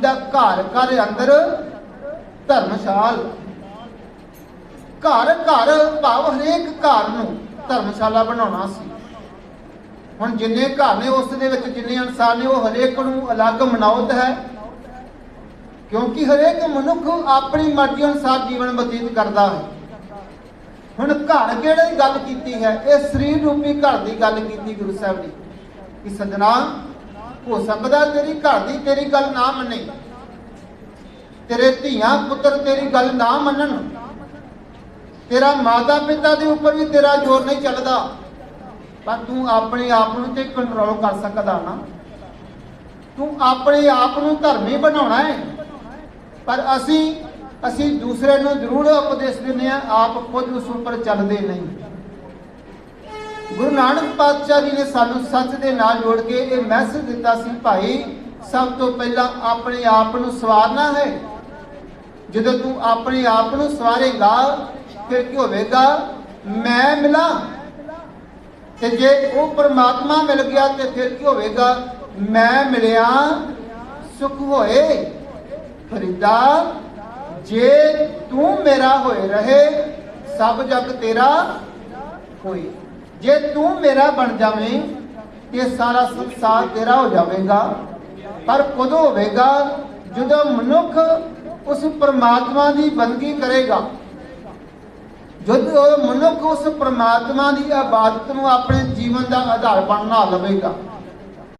ਦਾ ਘਰ ਘਰ ਅੰਦਰ ਧਰਮਸ਼ਾਲ। ਘਰ ਘਰ ਭਾਵ ਹਰੇਕ ਘਰ ਨੂੰ ਧਰਮਸ਼ਾਲਾ ਬਣਾਉਣਾ ਸੀ। ਹੁਣ ਜਿੰਨੇ ਘਰ ਨੇ, ਉਸ ਦੇ ਵਿੱਚ ਜਿੰਨੇ ਇਨਸਾਨ ਨੇ, ਉਹ ਹਰੇਕ ਨੂੰ ਅਲੱਗ ਮਨਾਉਤ ਹੈ। ਕਿਉਂਕਿ ਹਰੇਕ ਮਨੁੱਖ ਆਪਣੀ ਮਰਜ਼ੀ ਅਨੁਸਾਰ ਜੀਵਨ ਬਤੀਤ ਕਰਦਾ ਹੈ। ਹੁਣ ਘਰ ਕਿਹੜੀ ਗੱਲ ਕੀਤੀ ਹੈ? ਇਹ ਸਰੀਰ ਰੂਪੀ ਘਰ ਦੀ ਗੱਲ ਕੀਤੀ ਗੁਰੂ ਸਾਹਿਬ ਨੇ। ਕਿ ਸਜਣਾ ਹੋ ਸਕਦਾ ਤੇਰੀ ਘਰ ਦੀ ਤੇਰੀ ਗੱਲ ਨਾ ਮੰਨੇ। ਤੇਰੇ ਧੀਆਂ ਪੁੱਤਰ ਤੇਰੀ ਗੱਲ ਨਾ ਮੰਨਣ। ਤੇਰਾ ਮਾਤਾ ਪਿਤਾ ਦੇ ਉੱਪਰ ਵੀ ਤੇਰਾ ਜ਼ੋਰ ਨਹੀਂ ਚੱਲਦਾ। ਪਰ ਤੂੰ ਆਪਣੇ ਆਪ ਨੂੰ ਤੇ ਕੰਟਰੋਲ ਕਰ ਸਕਦਾ ਨਾ। ਤੂੰ ਆਪਣੇ ਆਪ ਨੂੰ ਧਰਮੀ ਬਣਾਉਣਾ ਹੈ। ਪਰ ਅਸੀਂ ਅਸੀਂ ਦੂਸਰੇ ਨੂੰ ਜ਼ਰੂਰ ਉਪਦੇਸ਼ ਦਿੰਦੇ ਆ ਆਪ ਖੁਦ ਉਸ ਉੱਪਰ ਚੱਲਦੇ ਨਹੀਂ। ਗੁਰੂ ਨਾਨਕ ਪਾਤਸ਼ਾਹ ਜੀ ਨੇ ਸਾਨੂੰ ਸੱਚ ਦੇ ਨਾਲ ਜੋੜ ਕੇ ਇਹ ਮੈਸੇਜ ਦਿੱਤਾ ਸੀ, ਭਾਈ, ਸਭ ਤੋਂ ਪਹਿਲਾਂ ਆਪਣੇ ਆਪ ਨੂੰ ਸਵਾਰਨਾ ਹੈ। ਜਦੋਂ ਤੂੰ ਆਪਣੇ ਆਪ ਨੂੰ ਸਵਾਰੇਗਾ, ਫਿਰ ਕੀ ਹੋਵੇਗਾ? ਮੈਂ ਮਿਲਾਂ। ਤੇ ਜੇ ਉਹ ਪਰਮਾਤਮਾ ਮਿਲ ਗਿਆ, ਤੇ ਫਿਰ ਕੀ ਹੋਵੇਗਾ? ਮੈਂ ਮਿਲਿਆ। ਸੁਖ ਹੋਏ। ਫਰੀਦਾ, ਜੇ ਤੂੰ ਮੇਰਾ ਹੋਏ ਰਹੇ, ਸਭ ਜਗ ਤੇਰਾ ਹੋਏ। ਜੇ ਤੂੰ ਮੇਰਾ ਬਣ ਜਾਵੇਂ, ਤੇ ਸਾਰਾ ਸੰਸਾਰ ਤੇਰਾ ਹੋ ਜਾਵੇਗਾ। ਪਰ ਕਦੋਂ ਹੋਵੇਗਾ? ਜਦੋਂ ਮਨੁੱਖ ਉਸ ਪਰਮਾਤਮਾ ਦੀ ਬੰਦਗੀ ਕਰੇਗਾ। ਜਦੋਂ ਮਨੁੱਖ ਉਸ ਪਰਮਾਤਮਾ ਦੀ ਆਬਾਦਤ ਨੂੰ ਆਪਣੇ ਜੀਵਨ ਦਾ ਆਧਾਰ ਬਣਨਾ ਲਵੇਗਾ।